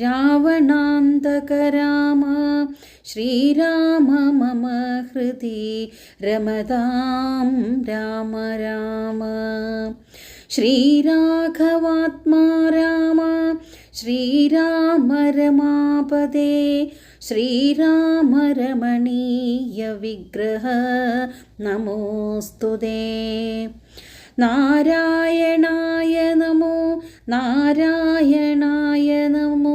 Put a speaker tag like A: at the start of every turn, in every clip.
A: രാവണാന്തക രാമ ശ്രീരാമ മമ ഹൃദി രമതാം രാമ രാമ. ശ്രീരാഘവാത്മാ രാമ ശ്രീരാമ രമാപദേ ശ്രീരാമ രമണീയ വിഗ്രഹ നമോസ്തുതേ. നാരായണായ നമോ നാരായണായ നമോ.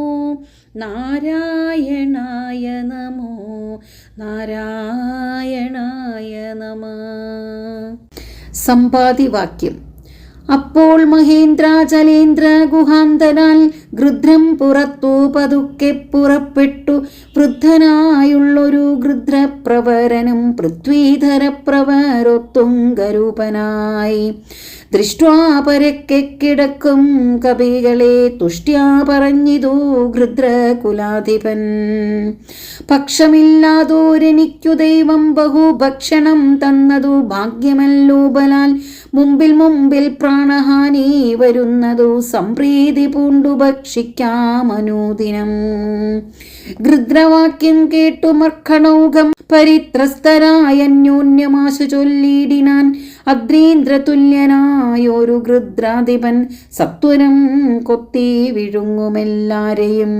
A: നാരായണായ നമോ നാരായണായ നമ. സമ്പാദിവാക്യം. അപ്പോൾ മഹേന്ദ്രാചലേന്ദ്ര ഗുഹാന്തനാൽ ഗൃധ്രം പുറത്തു പതുക്കെ പുറപ്പെട്ടു. വൃദ്ധനായുള്ളൊരു ഗൃദ്രപ്രവരനും പൃഥ്വീധര പ്രവരൊത്തുങ്കരൂപനായി ദൃഷ്ട്വാ പരക്കെ കിടക്കും കവികളെ തുഷ്ട്യാ പറഞ്ഞിതു ഗൃദ്രകുലാധിപൻ. പക്ഷമില്ലാതോരെനിക്കു ദൈവം ബഹുഭക്ഷണം തന്നതു ഭാഗ്യമല്ലോ ബലാൽ. മുമ്പിൽ മുമ്പിൽ പ്രാണഹാനി വരുന്നതു സംപ്രീതി പൂണ്ടു ഭക്ഷിക്കാമനൂദിനം ഗൃദ്രവാക്യം കേട്ടു മർക്കണൗകം പരിത്രസ്തരായ അന്യോന്യമാശു ചൊല്ലിയിടിനാൻ അദ്രീന്ദ്രതുല്യനായൊരു ഗൃദ്രാധിപൻ സത്വരം കൊത്തി വിഴുങ്ങുമെല്ലാരെയും.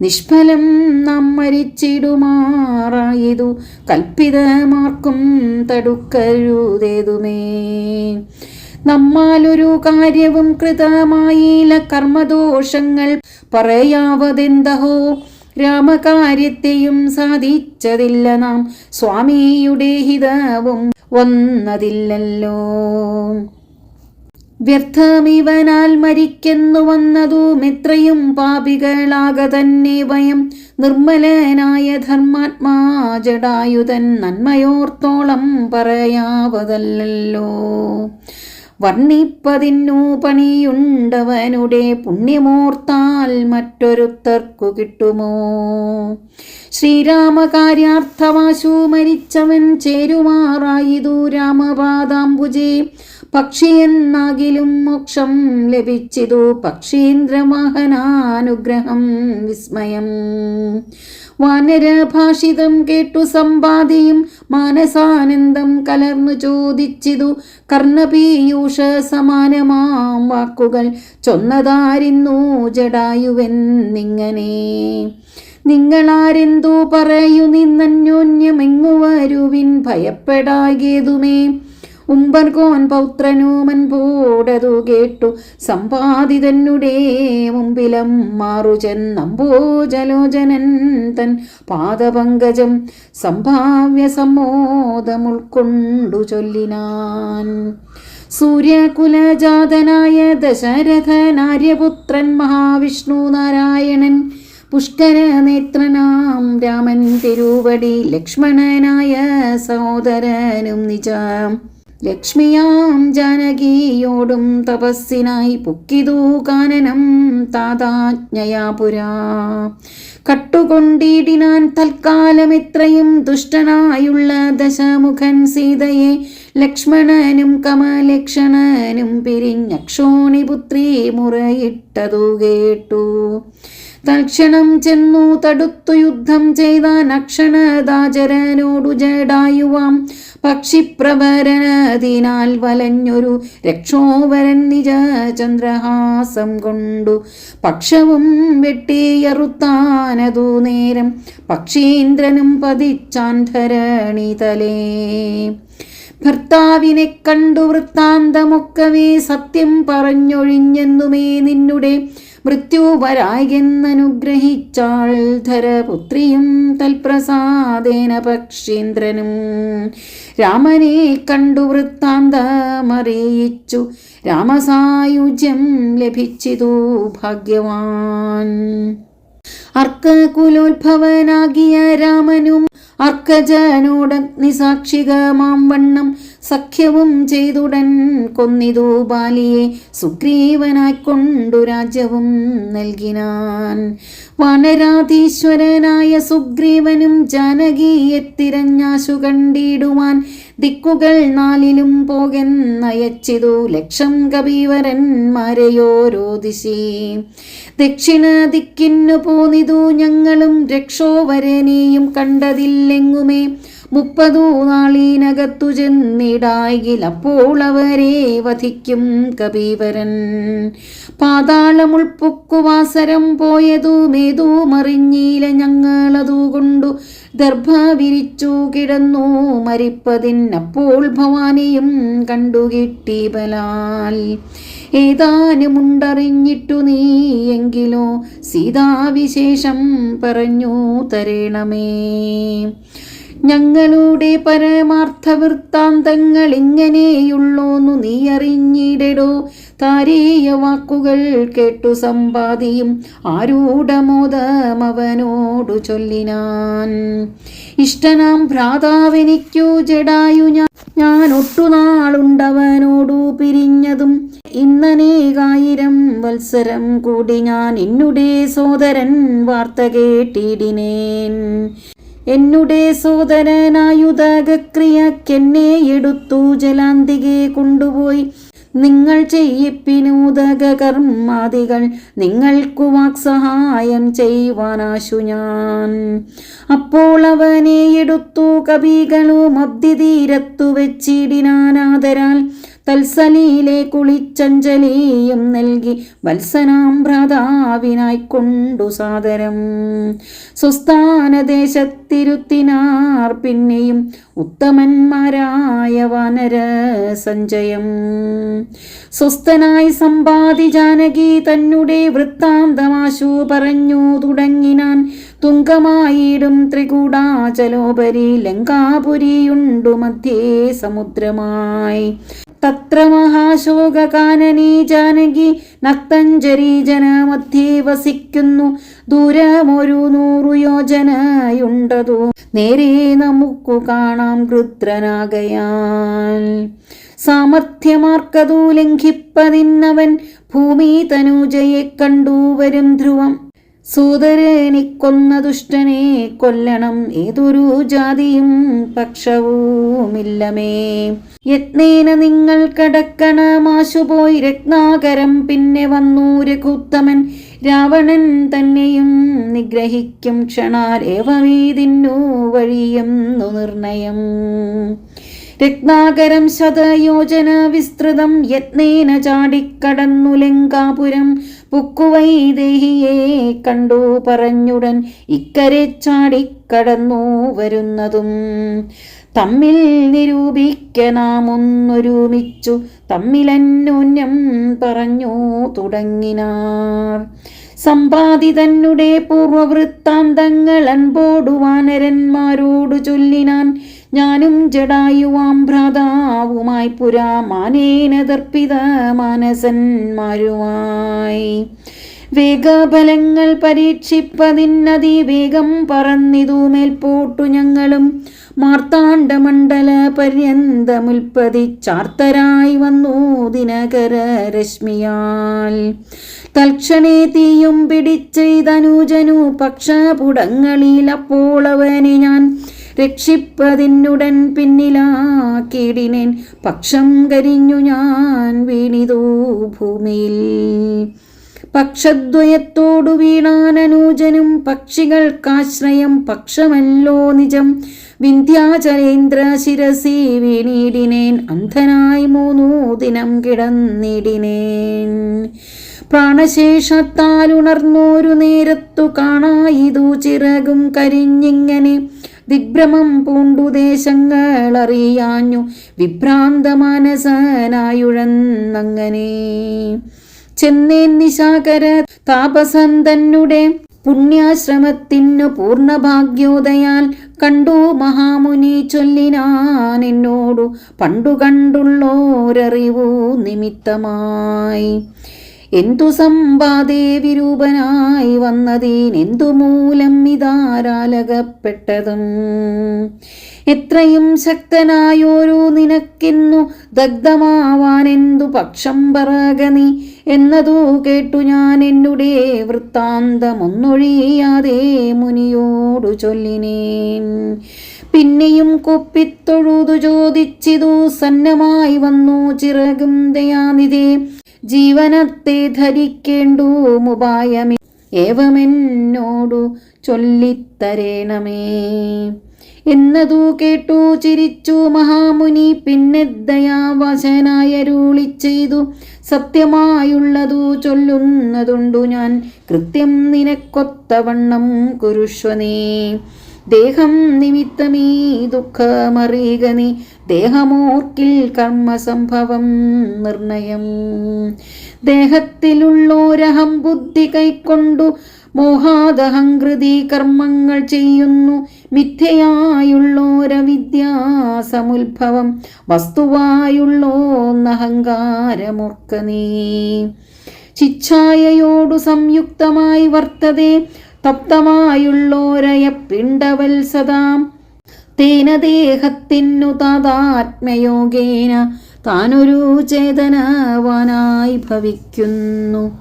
A: നിഷ്ഫലം നാം മരിച്ചിടുമാറായതു കൽപ്പിതമാർക്കും തടുക്കരുതേതുമേ. നമ്മാലൊരു കാര്യവും കൃതമായില്ല. കർമ്മദോഷങ്ങൾ പറയാവതെന്തഹോ? രാമകാര്യത്തെയും സാധിച്ചതില്ല നാം. സ്വാമിയുടെ ഹിതവും വന്നതില്ലല്ലോ. വ്യർത്ഥമിവനാൽ മരിക്കുന്നു വന്നതു എത്രയും പാപികളാക തന്നെ വയം. നിർമ്മലനായ ധർമാത്മാ ജടായുധൻ നന്മയോർത്തോളം പറയാവതല്ലോ വർണിപ്പതിന്നു പണിയുണ്ടവനുടെ പുണ്യമോർത്താൽ മറ്റൊരുത്തർക്കു കിട്ടുമോ? ശ്രീരാമകാര്യാർത്ഥവാശു മരിച്ചവൻ ചേരുമാറായിതു രാമപാദാംബുജേ. പക്ഷിയെന്നാകിലും മോക്ഷം ലഭിച്ചിതു പക്ഷീന്ദ്രവാഹനാനുഗ്രഹം വിസ്മയം. വാനരഭാഷിതം കേട്ടു സമ്പാദിയും മാനസാനന്ദം കലർന്നു ചോദിച്ചിതു. കർണപീയൂഷ സമാനമാം വാക്കുകൾ ചൊന്നതാരുന്നു ജടായുവെന്നിങ്ങനെ. നിങ്ങളാരെന്തോ പറയൂ നിന്നന്യോന്യമെങ്ങു വരുവിൻ ഭയപ്പെടാകേതുമേ. ഉമ്പർകോൻ പൗത്രനൂമൻ പോടതു കേട്ടു. സമ്പാദിതന്നുടേ മുമ്പിലം മാറുചെന്നമ്പോജലോചനൻ തൻ പാദപങ്കജം സംഭാവ്യ സമ്മോദമുൾക്കൊണ്ടു ചൊല്ലിനാൻ. സൂര്യകുലജാതനായ ദശരഥനാര്യപുത്രൻ മഹാവിഷ്ണു നാരായണൻ പുഷ്കര നേത്രനാം രാമൻ തിരുവടി ലക്ഷ്മണനായ സഹോദരനും നിജാം. ലക്ഷ്മിയാം ജാനകിയോടും തപസ്സിനായി പുക്കിതു കാനനം താതാജ്ഞയാ പുരാ. കട്ടുകൊണ്ടിടിനാൻ തൽക്കാലം എത്രയും ദുഷ്ടനായുള്ള ദശമുഖൻ സീതയെ ലക്ഷ്മണനും കമലക്ഷണനും പിരിഞ്ഞക്ഷോണിപുത്രി മുറയിട്ടതു കേട്ടു. തൽക്ഷണം ചെന്നു തടുത്തു യുദ്ധം ചെയ്ത നക്ഷണദാചരനോടു ജേടായുവാം പക്ഷിപ്രവരനതിനാൽ വലഞ്ഞൊരു രക്ഷോവരൻ നിജ ചന്ദ്രഹാസം കൊണ്ടു. പക്ഷവും വെട്ടിയറുത്താനതു നേരം പക്ഷീന്ദ്രനും പതിച്ചാന്ധരണി തലേ. ഭർത്താവിനെ കണ്ടു വൃത്താന്തമൊക്കവേ സത്യം പറഞ്ഞൊഴിഞ്ഞെന്നുമേ നിന്നുടെ മൃത്യുവരായെന്നനുഗ്രഹിച്ചാൾ ധരപുത്രിയും തൽപ്രസാദേന പക്ഷീന്ദ്രനും. രാമനെ കണ്ടു വൃത്താന്തമറിയിച്ചു. രാമസായുജ്യം ലഭിച്ചിതു ഭാഗ്യവാൻ. അർക്കകുലോത്ഭവനാകിയ രാമനും അർക്കജനോടഗ്നിസാക്ഷികമാം വണ്ണം സഖ്യവും ചെയ്തുടൻ കൊന്നിതു ബാലിയെ സുഗ്രീവനായിക്കൊണ്ടു രാജ്യവും നൽകിനാൻ. വനരാധീശ്വരനായ സുഗ്രീവനും ജാനകിയെ തിരഞ്ഞാശു കണ്ടിടുവാൻ ദിക്കുകൾ നാലിലും പോകെന്നയച്ചിതു ലക്ഷം കബീവരന്മാരെയോരോ ദിശി ദക്ഷിണ ദിക്കിന്നു പോന്നിതു ഞങ്ങളും രക്ഷോവരനെയും കണ്ടതില്ലെങ്ങുമേ? മുപ്പതു നാളീനകത്തു ചെന്നിടായിൽ അപ്പോൾ അവരെ വധിക്കും കബീവരൻ പാതാളമുൾപ്പൊക്കുവാസരം പോയതു മേതു മറിഞ്ഞീല ഞങ്ങളതു കൊണ്ടു ദർഭ വിരിച്ചു കിടന്നു മരിപ്പതിനപ്പോൾ ഭവാനിയും കണ്ടു കിട്ടി ബലാൽ. ഏതാനുമുണ്ടറിഞ്ഞിട്ടു നീ എങ്കിലോ സീതാവിശേഷം പറഞ്ഞു തരണമേ. ഞങ്ങളുടെ പരമാർത്ഥ വൃത്താന്തങ്ങൾ ഇങ്ങനെയുള്ളോന്നു നീ അറിഞ്ഞിടടോ താരീയ വാക്കുകൾ കേട്ടു സമ്പാദിയും ആരൂഢമോദമവനോടു ചൊല്ലിനാൻ. ഇഷ്ടനാം ഭ്രാതാവെനിക്കു ജഡായു ഞാൻ. ഞാൻ ഒട്ടുനാളുണ്ടവനോടു പിരിഞ്ഞതും ഇന്നനേകായിരം വത്സരം കൂടി ഞാൻ. എന്നുടേ സോദരൻ വാർത്ത കേട്ടിടിനേൻ. എന്നുടെ സോദരനായുധകക്രിയക്കെന്നെ എടുത്തു ജലാന്തികെ കൊണ്ടുപോയി. നിങ്ങൾ ചെയ്യിപ്പിനൂതക കർമാദികൾ നിങ്ങൾക്കു വാക്സഹായം ചെയ്യുവാനാശു ഞാൻ. അപ്പോൾ അവനെ എടുത്തു കവികളും അബ്ദിതീരത്തു വെച്ചിടിനാനാദരാൽ തൽസലിയിലെ കുളിച്ചഞ്ചലിയും നൽകി വത്സനാം ഭ്രാതാവിനായി കൊണ്ടു സാദരം. സ്വസ്ഥാനദേശത്തിരുത്തിനാർ പിന്നെയും ഉത്തമന്മാരായ വനര സഞ്ജയം സ്വസ്ഥനായി സമ്പാദി ജാനകി തന്നുടെ വൃത്താന്തമാശു പറഞ്ഞു തുടങ്ങിനാൻ തുങ്കമായിടും ത്രികൂടാചലോപരി ലങ്കാപുരിയുണ്ടു മധ്യേ സമുദ്രമായി. തത്ര മഹാശോകാനനീ ജാനകി നക്തഞ്ജരി ജനമധ്യേ വസിക്കുന്നു ദൂരമൊരു നൂറു യോജനയുണ്ടതു. നേരെ നമുക്കു കാണാം കൃത്രനാകയാൽ സാമർഥ്യമാർക്കതു ലംഘിപ്പതിന്നവൻ ഭൂമി തനൂജയെ കണ്ടു വരും ധ്രുവം. സൂതരനിക്കൊന്ന ദുഷ്ടനെ കൊല്ലണം. ഏതൊരു ജാതിയും പക്ഷവുമില്ലമേ. യത്നേന നിങ്ങൾ കടക്കണമാശുപോയി രത്നാകരം. പിന്നെ വന്നു രഘുത്തമൻ രാവണൻ തന്നെയും നിഗ്രഹിക്കും ക്ഷണാരേവമീതിന്നു വഴിയെന്നു നിർണയം. രത്നാകരം ശതയോജന വിസ്തൃതം യത്നേന ചാടിക്കടന്നു ലങ്കാപുരം പുക്കുവൈദേഹിയെ കണ്ടു പറഞ്ഞുടൻ ഇക്കരെ ചാടിക്കടന്നു വരുന്നതും. തമ്മിൽ നിരൂപിക്ക നാം ഒന്നൊരുമിച്ചു തമ്മിലന്യോന്യം പറഞ്ഞു തുടങ്ങിനാർ. സമ്പാദി തന്നെ പൂർവവൃത്താന്തങ്ങൾ അൻപോടു വാനരന്മാരോടു ചൊല്ലിനാൻ ഞാനും ജടായുവാം ഭ്രാതാവുമായി പുരാ മാനേന ദർപ്പിത മാനസന്മാരുമായി വേഗബലങ്ങൾ പരീക്ഷിപ്പതിന്നതി വേഗം പറന്നിതു മേൽപോട്ടു ഞങ്ങളും മാർത്താണ്ഡമണ്ഡല പര്യന്തമുൽപ്പതിച്ചാർത്തരായി വന്നു ദിനകര രശ്മിയാൽ തൽക്ഷണേ തീയും പിടിച്ചെയ്തനുജനു പക്ഷപുടങ്ങളിൽ അപ്പോൾ അവനെ ഞാൻ രക്ഷിപ്പതിനുടൻ പിന്നിലാക്കിടിനേൻ പക്ഷം കരിഞ്ഞു ഞാൻ വീണിതു ഭൂമിയിൽ. പക്ഷദ്വയത്തോടു വീണാനനൂജനും പക്ഷികൾക്കാശ്രയം പക്ഷമല്ലോ നിജം. വിന്ധ്യാചലേന്ദ്ര ശിരസി വീണിടിനേൻ അന്ധനായി മൂന്നോ ദിനം കിടന്നിടിനേൻ. പ്രാണശേഷത്താൽ ഉണർന്നോരു നേരത്തു കാണായിതു ചിറകും കരിഞ്ഞിങ്ങനെ ദിഗ്ഭ്രമം പൂണ്ടു ദേശങ്ങൾ അറിയാഞ്ഞു വിഭ്രാന്ത മാനസനായുഴന്നങ്ങനെ ചെന്നേൻ നിശാകര താപസൻ പുണ്യാശ്രമത്തിനു പൂർണഭാഗ്യോദയാൽ കണ്ടു മഹാമുനി ചൊല്ലിനാൻ എന്നോടു പണ്ടു കണ്ടുള്ളോരറിവു നിമിത്തമായി. എന്തു സമ്പാദേ വിരൂപനായി വന്നതീനെന്തു മൂലം ഇതാരാലകപ്പെട്ടതും എത്രയും ശക്തനായോരോ നിനക്കെന്നു ദഗ്ധമാവാൻ എന്തു പക്ഷം പറകനി എന്നതു കേട്ടു ഞാൻ എന്നുടെ വൃത്താന്തമൊന്നൊഴിയാതെ മുനിയോടു ചൊല്ലിനേൻ. പിന്നെയും കൊപ്പിത്തൊഴുതു ചോദിച്ചിതു സന്നമായി വന്നു ചിറകും ദയാനിധേ. ജീവനത്തെ ധരിക്കേണ്ടു മുപായമേ. ഏവമെന്നോടു ചൊല്ലിത്തരേണമേ. എന്നതു കേട്ടു ചിരിച്ചു മഹാമുനി പിന്നെ ദയാവശനായരുളി ചെയ്തു സത്യമായുള്ളതു ചൊല്ലുന്നതുണ്ടു ഞാൻ. കൃത്യം നിനക്കൊത്തവണ്ണം കുരുഷ്വനീ. ദേഹം നിമിത്തമീ ദുഃഖമറിയുക നീ ദേഹമോർക്കിൽ കർമ്മസംഭവം നിർണയം. ദേഹത്തിലുള്ളോരഹം ബുദ്ധി കൈക്കൊണ്ടു മോഹാദഹങ്കൃതി കർമ്മങ്ങൾ ചെയ്യുന്നു. മിഥ്യയായുള്ളോരവിദ്യാസമുത്ഭവം വസ്തുവായുള്ളോന്നഹങ്കാരമോർക്ക നീ ചിച്ഛായയോടു സംയുക്തമായി വർത്തതേ. തപ്തമായുള്ളോരയ പിണ്ടവൽ സദാം. തേന ദേഹത്തിനു താതാത്മയോഗേന താനൊരു ചേതനവാനായി ഭവിക്കുന്നു.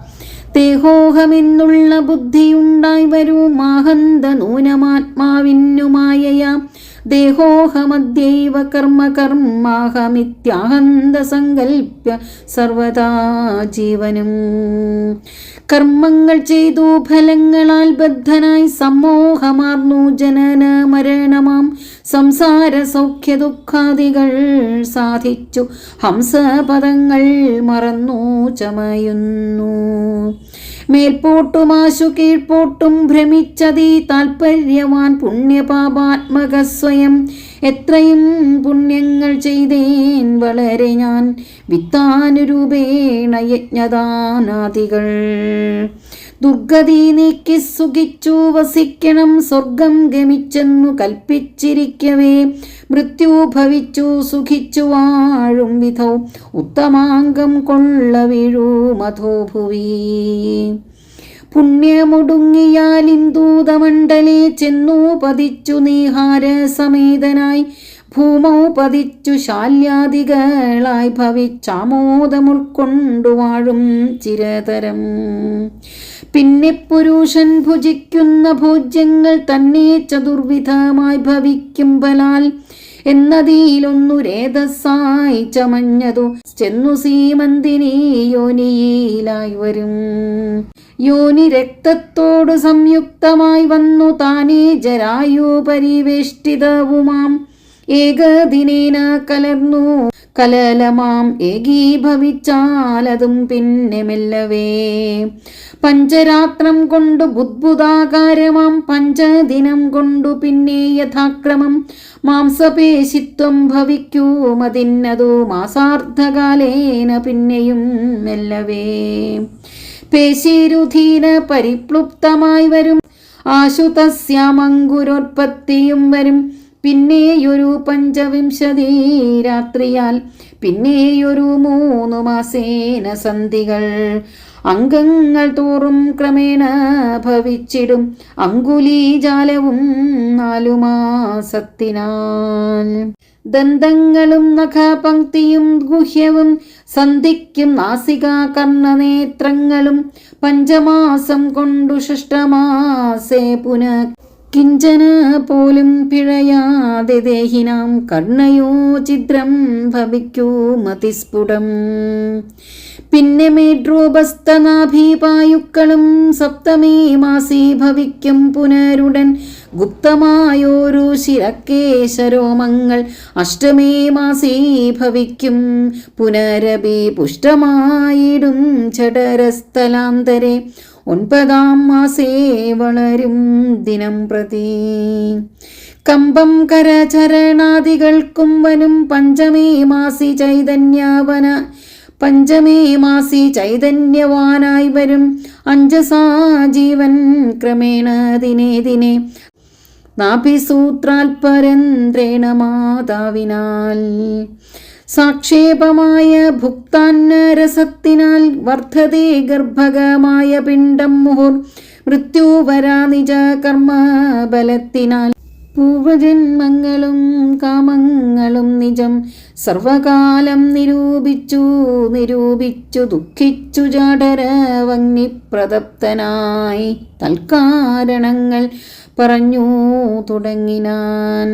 A: ദേഹോഹമെന്നുള്ള ബുദ്ധിയുണ്ടായി വരൂ. മാഹന്ത നൂനമാത്മാവിന്നുമായയാം ദേഹോഹമദ്യൈവ കർമ്മ കർമാഹമിത്യാഹന്ത സങ്കല്പ്യ സർവദാ ജീവനും. കർമ്മങ്ങൾ ചെയ്തു ഫലങ്ങളാൽ ബദ്ധനായി സമ്മോഹമാർന്നു ജനന മരണമാം. സംസാര സൗഖ്യ ദുഃഖാദികൾ സാധിച്ചു. ഹംസപദങ്ങൾ മറന്നു ചമയുന്നു. മേൽപോട്ടുമാശു കീഴ്പോട്ടും ഭ്രമിച്ചതീ താൽപര്യവാൻ പുണ്യപാപാത്മക സ്വയം. എത്രയും പുണ്യങ്ങൾ ചെയ്തേൻ വളരെ ഞാൻ വിത്താനുരൂപേണ യജ്ഞദാനാദികൾ. ദുർഗതി നീക്കി സുഖിച്ചു വസിക്കണം സ്വർഗം ഗമിച്ചെന്നു കൽപ്പിച്ചിരിക്കവേ. മൃത്യു ഭവിച്ചു സുഖിച്ചു വാഴും വിധൗ. ഉത്തമാംഗം കൊള്ള വീഴൂ മധോഭുവി. പുണ്യമൊടുങ്ങിയാൽ ഇന്ദൂതമണ്ഡലേ ചെന്നു പതിച്ചു നീഹാര സമേതനായി. ഭൂമൗ പതിച്ചു ശാല്യാദികളായി ഭവിച്ചാമോദമുൾക്കൊണ്ടു വാഴും ചിരതരം. പിന്നെ പുരുഷൻ ഭുജിക്കുന്ന ഭോജ്യങ്ങൾ തന്നെ ചതുർവിധമായി ഭവിക്കും ബലാൽ. എന്നതിലൊന്നു രേതസ്സായി ചമഞ്ഞതു ചെന്നു സീമന്തിനി യോനിയിലായി വരും. യോനി രക്തത്തോടു സംയുക്തമായി വന്നു താനേ ജരായു പരിവേഷ്ടിതവുമാം ഏകദിനേന കലർന്നു. കലലമാം ഏകീഭവിച്ചാലതും പിന്നെ മെല്ലവേ. പഞ്ചരാത്രം കൊണ്ടു ബുദ്ബുദാകാരമാം പഞ്ചദിനം കൊണ്ടു പിന്നെ യഥാക്രമം. മാംസപേശിത്വം ഭവിക്കൂമതിന്നതു മാസാർദ്ധകാലേന പിന്നെയും മെല്ലവേ. പേശിരുധീന പരിപ്ലുപ്തമായി വരും. ആശുതസ്യാമങ്കുരോത്പത്തിയും വരും. പിന്നെയൊരു പഞ്ചവിംശതി രാത്രിയാൽ പിന്നെയൊരു മൂന്നു മാസേന സന്ധികൾ. അംഗങ്ങൾ തോറും ക്രമേണ ഭവിച്ചിടും അങ്കുലീജാലവും നാലു മാസത്തിനാൽ. ദന്തങ്ങളും നഖപങ്ക്തിയും ഗുഹ്യവും സന്ധിക്കും നാസിക കർണനേത്രങ്ങളും പഞ്ചമാസം കൊണ്ടു ഷഷ്ടമാസേ പുന കിഞ്ചന പോലും പിഴയാതെ ദേഹിനാം കർണയോ ചിത്രം ഭവിക്കൂ മതിസ്ഫുടം. പിന്നെ മേഡ്രോപസ്തനാഭീപായുക്കളും സപ്തമേ മാസി ഭവിക്കും പുനരുടൻ ഗുപ്തമായോരു ശിരക്കേശരോമങ്ങൾ അഷ്ടമേ മാസി ഭവിക്കും പുനരപി പുഷ്ടമായിടും ജഠരസ്ഥലാന്തരെ ഒൻപതാം മാസേ വളരും ദിനം പ്രതി. കമ്പം കരചരണാദികൾക്കും വനും പഞ്ചമേ മാസി ചൈതന്യാവന പഞ്ചമേ മാസി ചൈതന്യവാനായി വരും അഞ്ചസാ ജീവൻ ക്രമേണ ദിനേ ദിനേ. നാഭിസൂത്രാൽപരന്ത്രേണ മാതാവിനാൽ. സാക്ഷേപമായ ഭുക്താന്നരസത്തിനാൽ വർദ്ധതേ ഗർഭകമായ പിണ്ടം മുഹുർ മൃത്യുവരാ നിജ കർമ്മബലത്തിനാൽ പൂർവജന്മങ്ങളും കാമങ്ങളും നിജം സർവകാലം നിരൂപിച്ചു നിരൂപിച്ചു ദുഃഖിച്ചു ജാഠരവഗ്നിപ്രദപ്തനായി തൽക്കാരണങ്ങൾ പറഞ്ഞു തുടങ്ങിനാൻ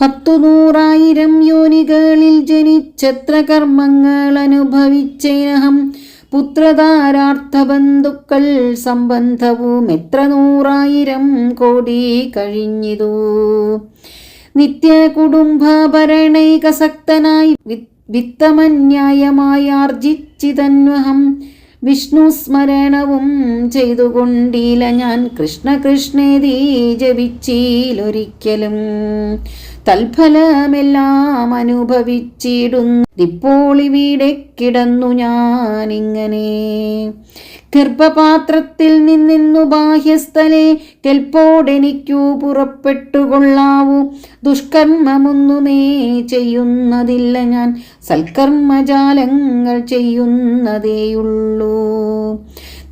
A: പത്തു നൂറായിരം യോനികൾ അനുഭവിച്ചേനഹം പുത്രധാരാർത്ഥ ബന്ധുക്കൾ സംബന്ധവും എത്ര നൂറായിരം കോടി കഴിഞ്ഞിതു. നിത്യ കുടുംബഭരണൈകസക്തനായി വിത്തമന്യായമായി ആർജിച്ചിതന്വഹം വിഷ്ണു സ്മരണവും ചെയ്തുകൊണ്ടില്ല ഞാൻ കൃഷ്ണ കൃഷ്ണേതി ജപിച്ചിലൊരിക്കലും. തൽഫലമെല്ലാം അനുഭവിച്ചിടുന്നു. ഇപ്പോൾ ഇവിടെ കിടന്നു ഞാനിങ്ങനെ. ഗർഭപാത്രത്തിൽ നിന്നിന്നു ബാഹ്യസ്ഥലെ കെൽപ്പോടെനിക്കു പുറപ്പെട്ടുകൊള്ളാവൂ. ദുഷ്കർമ്മമൊന്നുമേ ചെയ്യുന്നതില്ല ഞാൻ. സൽക്കർമ്മജാലങ്ങൾ ചെയ്യുന്നതേയുള്ളൂ.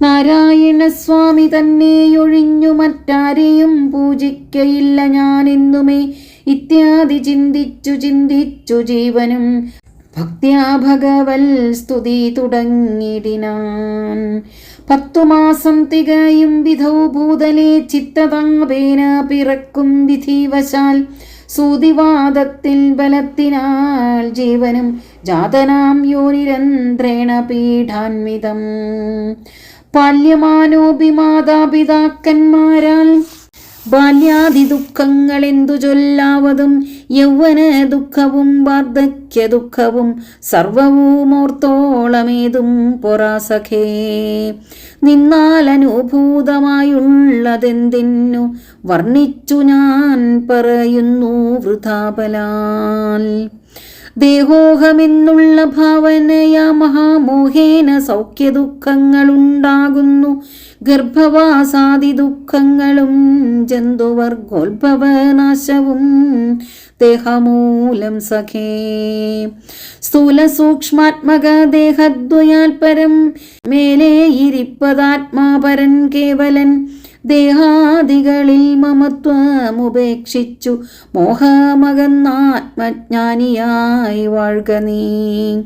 A: നാരായണസ്വാമി തന്നെയൊഴിഞ്ഞു മറ്റാരെയും പൂജിക്കയില്ല ഞാൻ എന്നുമേ ഇത്യാദി ചിന്തിച്ചു ചിന്തിച്ചു ജീവനും ഭക്തിയാ ഭഗവൽ സ്തുതി തുടങ്ങിടിനാൻ. പത്തു മാസം തികയും വിധൗ ഭൂതലെ ചിത്തതാപേന പിറക്കും വിധിവശാൽ സൂതിവാദത്തിൽ ബലത്തിനാൽ ജീവനും ജാതനാം യോനിരന്ത്രേണ പീഠാൻവിതം. പാല്യമാനോപി മാതാപിതാക്കന്മാരാൽ ബാല്യാദി ദുഃഖങ്ങൾ എന്തു ചൊല്ലാവതും യൗവന ദുഃഖവും വാർദ്ധക്യ ദുഃഖവും സർവവും ഓർത്തോളമേതും പൊറാസഖേ. നിന്നാൽ അനുഭൂതമായുള്ളതെന്തിന്നു വർണിച്ചു ഞാൻ പറയുന്നു വൃഥാപലാൽ. ദേഹോഹമെന്നുള്ള ഭാവനയാ മഹാമോഹേന സൗഖ്യദുഃഖങ്ങളുണ്ടാകുന്നു. ഗർഭവാസാദി ദുഃഖങ്ങളും ജന്തുവർഗോത്ഭവനാശവും ദേഹമൂലം സഖേ. സ്ഥൂല സൂക്ഷ്മാത്മക ദേഹദ്വയാൽ പരം മേലേ ഇരിപ്പതാത്മാപരൻ കേവലൻ ദേഹാദികളിൽ മമത്വമുപേക്ഷിച്ചു. മോഹമകന്നാത്മജ്ഞാനിയായി വാഴ്ക നീ.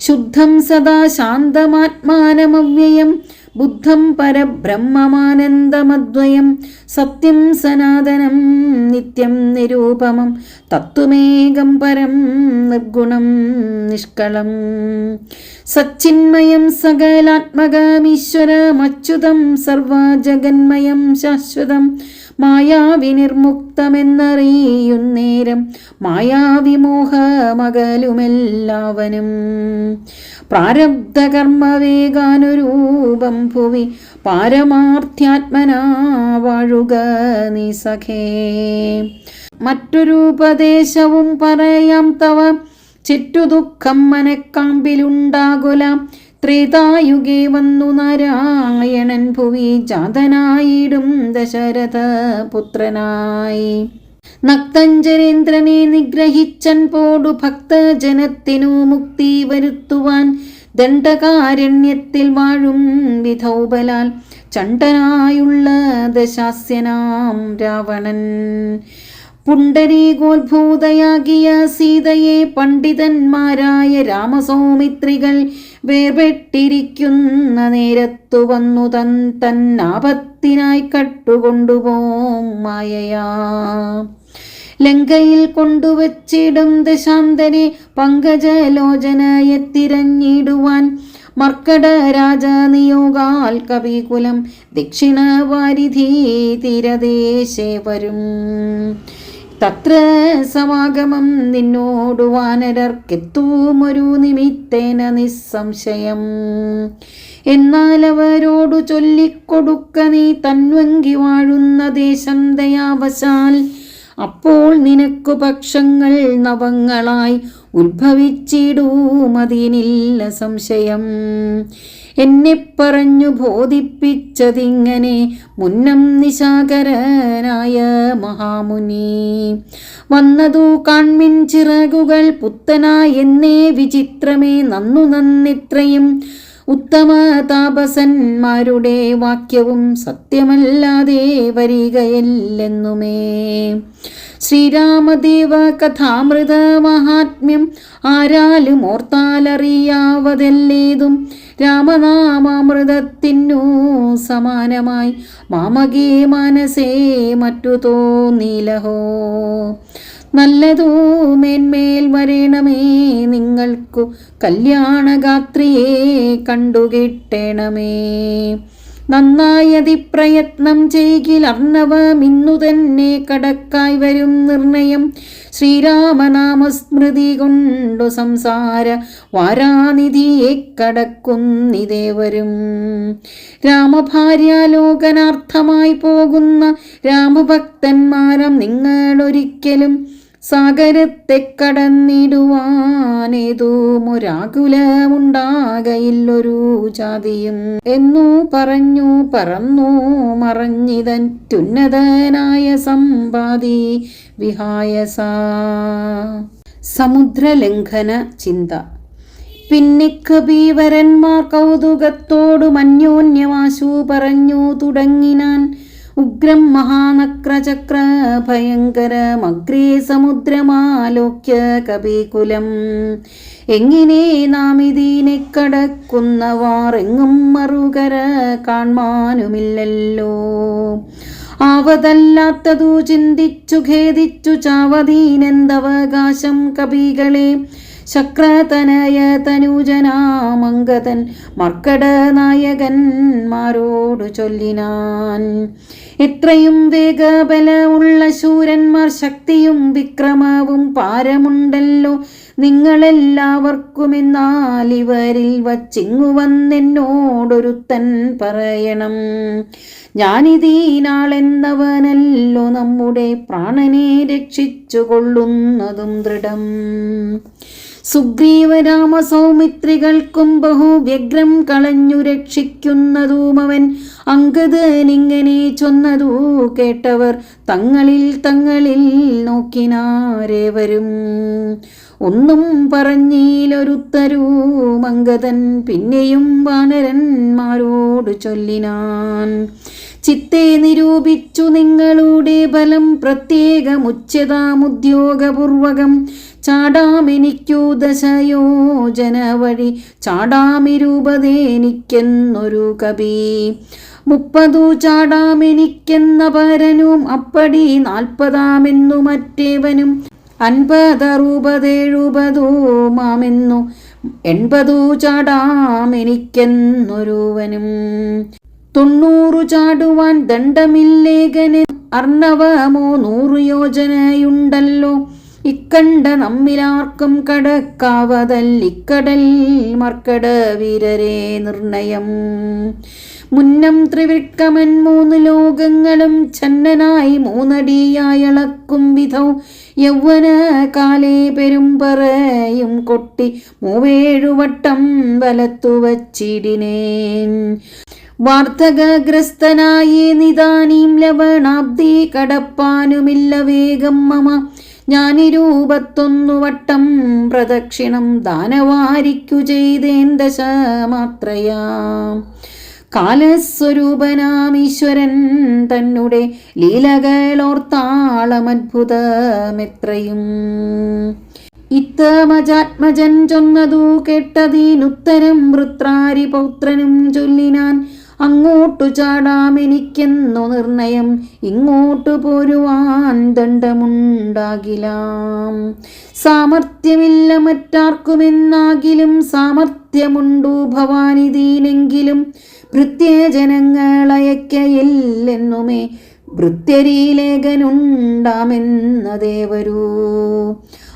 A: ശുദ്ധം സദാ ശാന്തമാത്മാനമവ്യയം ബുദ്ധം പരബ്രഹ്മമാനന്ദമദ്വയം സത്യം സനാതനം നിത്യം നിരൂപമം തത്വമേകം പരം നിർഗുണം നിഷ്കളം. സച്ചിന്മയം സകലാത്മകമീശ്വരമച്യുതം സർവജഗന്മയം ശാശ്വതം മായാവിനിർമുക്തമെന്നറിയുന്നേരം മായാവിമോഹമകലുമെല്ലാവനും പ്രാരബ്ധകർമ്മവേഗാനുരൂപം ഭുവി പാരമാർത്ഥ്യാത്മനാ വാഴുക നീ സഖേ. മറ്റൊരു ഉപദേശവും പറയാം തവ. ചുറ്റുദുഃഖം മനക്കാമ്പിലുണ്ടാകുല. ത്രേതായുഗേ വന്നു നാരായണൻ ഭുവി ജാതനായിടും ദശരഥ പുത്രനായി. നക്തഞ്ചരേന്ദ്രനെ നിഗ്രഹിച്ചൻ പോടു ഭക്തജനത്തിനു മുക്തി വരുത്തുവാൻ ദണ്ഡകാരണ്യത്തിൽ വാഴും വിധൗബലാൽ ചണ്ടനായുള്ള ദശാസ്യനാം രാവണൻ. പുണ്ടരീകോത്ഭൂതയാകിയ സീതയെ പണ്ഡിതന്മാരായ രാമസൗമിത്രികൾ വേർപെട്ടിരിക്കുന്ന നേരത്തു വന്നു തൻ തന്നാപത്തിനായി കട്ടുകൊണ്ടുപോം മായയാ. ലങ്കയിൽ കൊണ്ടുവച്ചിടും ദശാന്തരെ പങ്കജലോചനയെ തിരഞ്ഞിടുവാൻ മർക്കട രാജ നിയോഗാൽ കവികുലം ദക്ഷിണ വാരിധി തീരദേശേ വരും. തത്ര സമാഗമം നിന്നോടു വാനരർക്കെത്തൂമൊരു നിമിത്തേന നിസ്സംശയം. എന്നാൽ അവരോടു ചൊല്ലിക്കൊടുക്ക നീ തന്വങ്കി വാഴുന്ന ദേശം ദയാവശാൽ. അപ്പോൾ നിനക്കു പക്ഷങ്ങൾ നവങ്ങളായി ഉത്ഭവിച്ചിടൂമതിനില്ല സംശയം. എന്നെ പറഞ്ഞു ബോധിപ്പിച്ചതിങ്ങനെ മുന്നം നിശാകരനായ മഹാമുനി. വന്നതു കാൺമിൻ ചിറകുകൾ പുത്തനായെന്നേ വിചിത്രമേ നന്നു നന്നിത്രയും ഉത്തമ താപസന്മാരുടെ വാക്യവും സത്യമല്ലാതെ വരികയല്ലെന്നുമേ. ശ്രീരാമദേവ കഥാമൃത മഹാത്മ്യം ആരാലും ഓർത്താലറിയാവതല്ലേതും രാമനാമാമൃതത്തിനു സമാനമായി മാമകേ മനസേ മറ്റു തോന്നിലഹോ. നല്ലതോ മേന്മേൽ വരണമേ നിങ്ങൾക്കു കല്യാണഗാത്രിയെ കണ്ടുകിട്ടണമേ. നന്നായതി പ്രയത്നം ചെയ്കിൽ അർണവമിന്നു തന്നെ കടക്കായി വരും നിർണയം. ശ്രീരാമനാമസ്മൃതി കൊണ്ടു സംസാര വാരാനിധിയെ കടക്കുന്നിതേവരും രാമഭാര്യാലോകനാർത്ഥമായി പോകുന്ന രാമഭക്തന്മാരം നിങ്ങളൊരിക്കലും സാഗരത്തെ കടന്നിടുവാനേതുമൊരാകുലമുണ്ടാകയില്ലൊരു ജാതിയും എന്നു പറഞ്ഞു പറന്നു മറഞ്ഞിതൻ തുന്നതനായ സമ്പാദി വിഹായസ. സമുദ്രലംഘന ചിന്ത. പിന്നെ കബീവരന്മാർ കൗതുകത്തോടു മന്യോന്യവാശു പറഞ്ഞു തുടങ്ങിനാൻ ഉഗ്രം മഹാനക്രചക്ര ഭയങ്കരമഗ്രേ സമുദ്രമാലോക്യ കപികുലം. എങ്ങനെ നാം ഇതിനെ കടക്കുന്നവാർ എങ്ങും മറുകര കാൺമാനുമില്ലല്ലോ. ആവതല്ലാത്തതു ചിന്തിച്ചു ഖേദിച്ചു ചാവതീനെന്തവകാശം കപികളെ ശക്രതനയ തനൂജനാമംഗതൻ മർക്കട നായകന്മാരോട് ചൊല്ലിനാൻ. എത്രയും വേഗബലമുള്ള ശൂരന്മാർ ശക്തിയും വിക്രമവും പാരമുണ്ടല്ലോ. നിങ്ങളെല്ലാവർക്കുമെന്നാൽ ഇവരിൽ വച്ചിങ്ങു വന്നെന്നോടൊരുത്തൻ പറയണം. ഞാനിതീനാളെന്നവനല്ലോ നമ്മുടെ പ്രാണനെ രക്ഷിച്ചു കൊള്ളുന്നതും ദൃഢം. സുഗ്രീവരാമ സൗമിത്രികൾക്കും ബഹു വ്യഗ്രം കളഞ്ഞു രക്ഷിക്കുന്നതുമവൻ അങ്കദനിങ്ങനെ ചൊന്നതു കേട്ടവർ തങ്ങളിൽ തങ്ങളിൽ നോക്കിനാരേവരും ഒന്നും പറഞ്ഞീലൊരുത്തരൂ മങ്കതൻ പിന്നെയും വാനരന്മാരോട് ചൊല്ലിനാൻ. ചിത്തെ നിരൂപിച്ചു നിങ്ങളുടെ ബലം പ്രത്യേകമുച്ചതാമുദ്യോഗപൂർവകം. ചാടാമെനിക്കു ദശയോജന വഴി ചാടാമിരൂപതേനിക്കെന്നൊരു കവി. മുപ്പതു ചാടാമെനിക്കെന്ന പരനും അപ്പടി നാൽപ്പതാമെന്നു മറ്റേവനും. അൻപതറുപതെഴുപതോ മാമെന്നു എൺപതു ചാടാമെനിക്കെന്നൊരുവനും. തൊണ്ണൂറു ചാടുവാൻ ദണ്ഡമില്ലേകന് അർണവമോ നൂറു യോജനയുണ്ടല്ലോ. ഇക്കണ്ട നമ്മിലാർക്കും കടക്കാവതല്ലിക്കടൽ മർക്കട വീരരെ നിർണയം. മുന്നം ത്രിവിക്രമൻ മൂന്ന് ലോകങ്ങളും ചന്നനായി മൂന്നടിയായളക്കും വിധം. യൗവന കാലേ പെരുമ്പറയും കൊട്ടി മൂവേഴുവട്ടം വലത്തു വച്ചിടിനേൻ വാർത്തകഗ്രസ്തനായി നിദാനീം ലവണാബ്ദി കടപ്പാനുമില്ല വേഗം മമ. ഞാനിരൂപത്തൊന്നു വട്ടം പ്രദക്ഷിണം ദാനവാരിക്കു ചെയ്തേൻ ദശ മാത്രയാം കാലസ്വരൂപനാമീശ്വരൻ തന്നെ ലീലകളോർത്താളമത്ഭുതമെത്രയും. ഇത്തമജാത്മജൻ ചൊന്നതു കേട്ടതിനുത്തരം വൃത്രാരി പൗത്രനും ചൊല്ലിനാൻ അങ്ങോട്ടു ചാടാമെനിക്കെന്നു നിർണയം. ഇങ്ങോട്ടു പോരുവാൻ ദണ്ഡമുണ്ടാകിലാം. സാമർഥ്യമില്ല മറ്റാർക്കുമെന്നാകിലും സാമർഥ്യമുണ്ടു ഭവാനിതീനെങ്കിലും. ഭൃത്യജനങ്ങളയക്കയില്ലെന്നുമേ ഭൃത്യരീലേഖനുണ്ടാമെന്നതേ വരൂ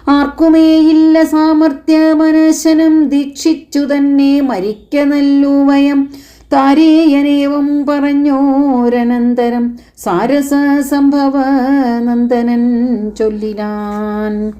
A: ആർക്കുമേയില്ല സാമർഥ്യ മനശനം ദീക്ഷിച്ചു തന്നെ മരിക്കനല്ലു വയം താരേയനേവം പറഞ്ഞോരനന്തരം സാരസ സംഭവ നന്ദനൻ ചൊല്ലിനാൻ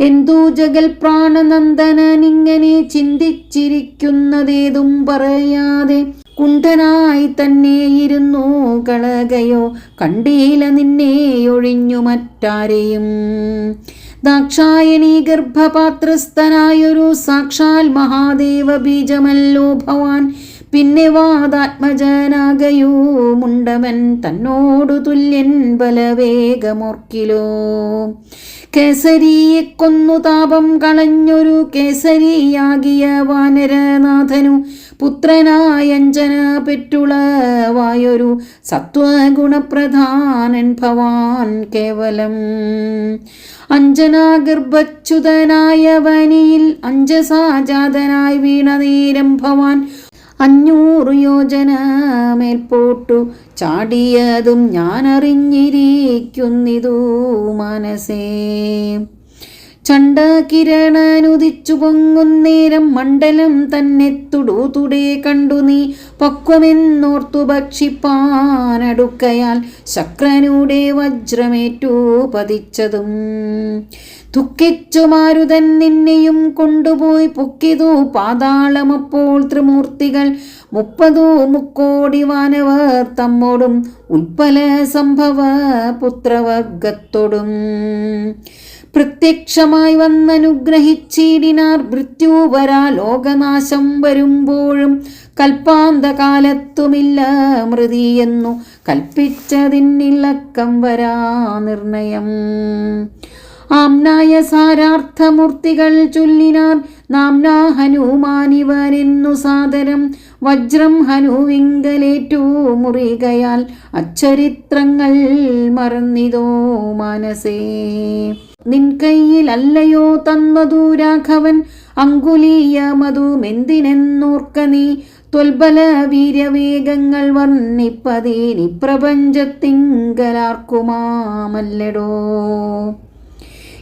A: എന്തു ജഗൽ പ്രാണനന്ദനൻ ഇങ്ങനെ ചിന്തിച്ചിരിക്കുന്നതേതും പറയാതെ കുണ്ഠനായി തന്നെ ഇരുന്നു കളകയോ കണ്ടീല നിന്നെ ഒഴിഞ്ഞു മറ്റാരെയും. ദാക്ഷായണി ഗർഭപാത്രസ്ഥനായൊരു സാക്ഷാൽ മഹാദേവ ബീജമല്ലോ ഭവാൻ പിന്നെ വാദാത്മജനാകയോ മുണ്ടവൻ തന്നോടു തുല്യൻ ബലവേഗമോർക്കിലോ. കേസരിയെ കൊന്നു താപം കളഞ്ഞൊരു കേസരിയാകിയ വാനരനാഥനു പുത്രനായഞ്ജന പെറ്റുളവായൊരു സത്വഗുണപ്രധാനൻ ഭവാൻ കേവലം. അഞ്ജനാഗർഭച്യുതനായ വനിയിൽ അഞ്ജസാജാതനായി വീണനേരം ഭവാൻ അഞ്ഞൂറ് യോജന മേൽപോട്ടു. ചാടിയതും ഞാനറിഞ്ഞിരിക്കുന്നിതു മനസ്സേ. ചണ്ടകിരണനുദിച്ചു പൊങ്ങുന്നേരം മണ്ഡലം തന്നെ തുടേ കണ്ടു നീ. പക്വമെന്നോർത്തു ഭക്ഷിപ്പാനടുക്കയാൽ ശക്രനൂടെ വജ്രമേറ്റു പതിച്ചതും. ദുഃഖിച്ചു മാരുതൻ നിന്നെയും കൊണ്ടുപോയി പൊക്കിതു പാതാളമപ്പോൾ ത്രിമൂർത്തികൾ. മുപ്പതു മുക്കോടി വാനവർ തമ്മോടും ഉൽപ്പല സംഭവ പുത്രവർഗത്തോടും. പ്രത്യക്ഷമായി വന്നനുഗ്രഹിച്ചീടിനാർ മൃത്യുവരാ ലോകനാശം വരുമ്പോഴും കൽപ്പാന്തകാലത്തുമില്ല മൃതിയെന്നു കൽപ്പിച്ചതിന്നിളക്കം വരാ നിർണയം. ആംനായ സാരാർത്ഥമൂർത്തികൾ ചൊല്ലിനാർ. നാംനാ ഹനുമാനിവനെന്നു സാദരം. വജ്രം ഹനുവിങ്കലേറ്റു മുറികയാൽ അച്ചരിത്രങ്ങൾ മറന്നിതോ മനസേ. നിൻ കയ്യിലല്ലയോ തന്നതു രാഘവൻ. അങ്കുലീയമതുമെന്തിനെന്നോർക്ക നീ. ത്വൽബല വീര്യവേഗങ്ങൾ വർണിപ്പതേനി. പ്രപഞ്ചത്തിങ്കലാർക്കുമാമല്ലടോ.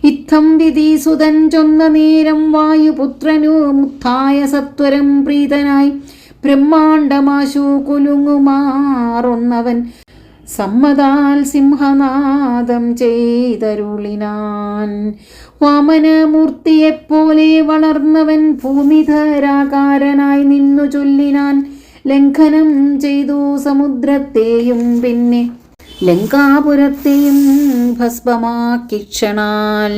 A: ഇത്തം വിധീസുതൻ ചൊന്ന നേരം വായുപുത്രനു മുത്തായ സത്വരം പ്രീതനായി. ബ്രഹ്മാണ്ടമാശു കുലുങ്ങുമാറൊന്നവൻ സമ്മതാൽ സിംഹനാദം ചെയ്തരുളിനാൻ. വാമനമൂർത്തിയെപ്പോലെ വളർന്നവൻ ഭൂമിധരാകാരനായി നിന്നു ചൊല്ലിനാൻ ലംഘനം ചെയ്തു സമുദ്രത്തെയും പിന്നെ ലങ്കാപുരത്തെയും ഭസ്മമാക്കി ക്ഷണാൽ.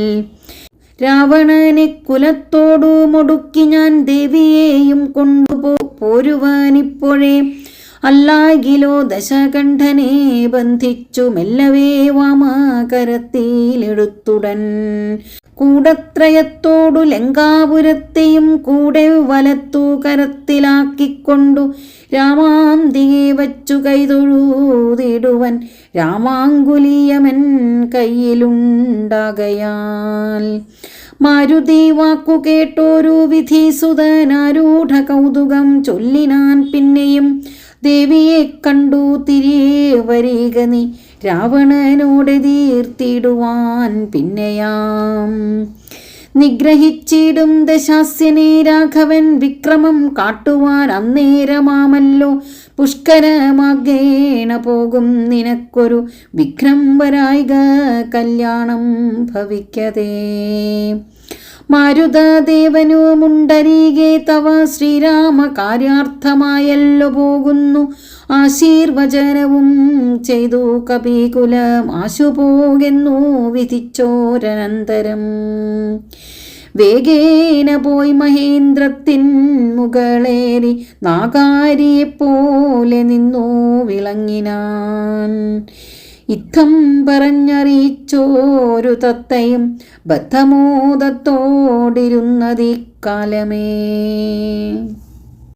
A: രാവണനെ കുലത്തോടു മുടുക്കി ഞാൻ ദേവിയെയും കൊണ്ടുപോ പോരുവാനിപ്പോഴേ അല്ലാകിലോ ദശകണ്ഠനെ ബന്ധിച്ചു മെല്ലവേ വാമാകരത്തിലെടുത്തുടൻ. കൂടത്രയത്തോടു ലങ്കാപുരത്തെയും കൂടെ വലത്തു കരത്തിലാക്കിക്കൊണ്ടു രാമാന്തിയെ വച്ചു കൈതൊഴുതിടുവൻ രാമാങ്കുലീയമൻ കയ്യിലുണ്ടാകയാൽ. മാരുതി വാക്കു കേട്ടോരു വിധിസുതനാരൂഢ കൗതുകം ചൊല്ലിനാൻ പിന്നെയും ദേവിയെ കണ്ടു തിരികെ വരിക നീ. രാവണനോട് തീർത്തിടുവാൻ പിന്നെയാം. നിഗ്രഹിച്ചിടും ദശാസ്യനെ രാഘവൻ വിക്രമം കാട്ടുവാൻ അന്നേരമാമല്ലോ. പുഷ്കരമാകേണ പോകും നിനക്കൊരു വിക്രംബരായിക കല്യാണം ഭവിക്കതേ. മാരുതദേവനുമുണ്ടരികെ തവ ശ്രീരാമ കാര്യാർത്ഥമായല്ലോ പോകുന്നു. ആശീർവചനവും ചെയ്തു കപികുലം. ആശുപോകെന്നു വിധിച്ചോരനന്തരം. വേഗേന പോയി മഹേന്ദ്രത്തിൻ മുകളേറി നാഗാരിയെപ്പോലെ നിന്നു വിളങ്ങിനാൻ. ഇത്തം പറഞ്ഞറിയിച്ചോരു തത്തയും ബദ്ധമോദത്തോടിരുന്നതി കാലമേ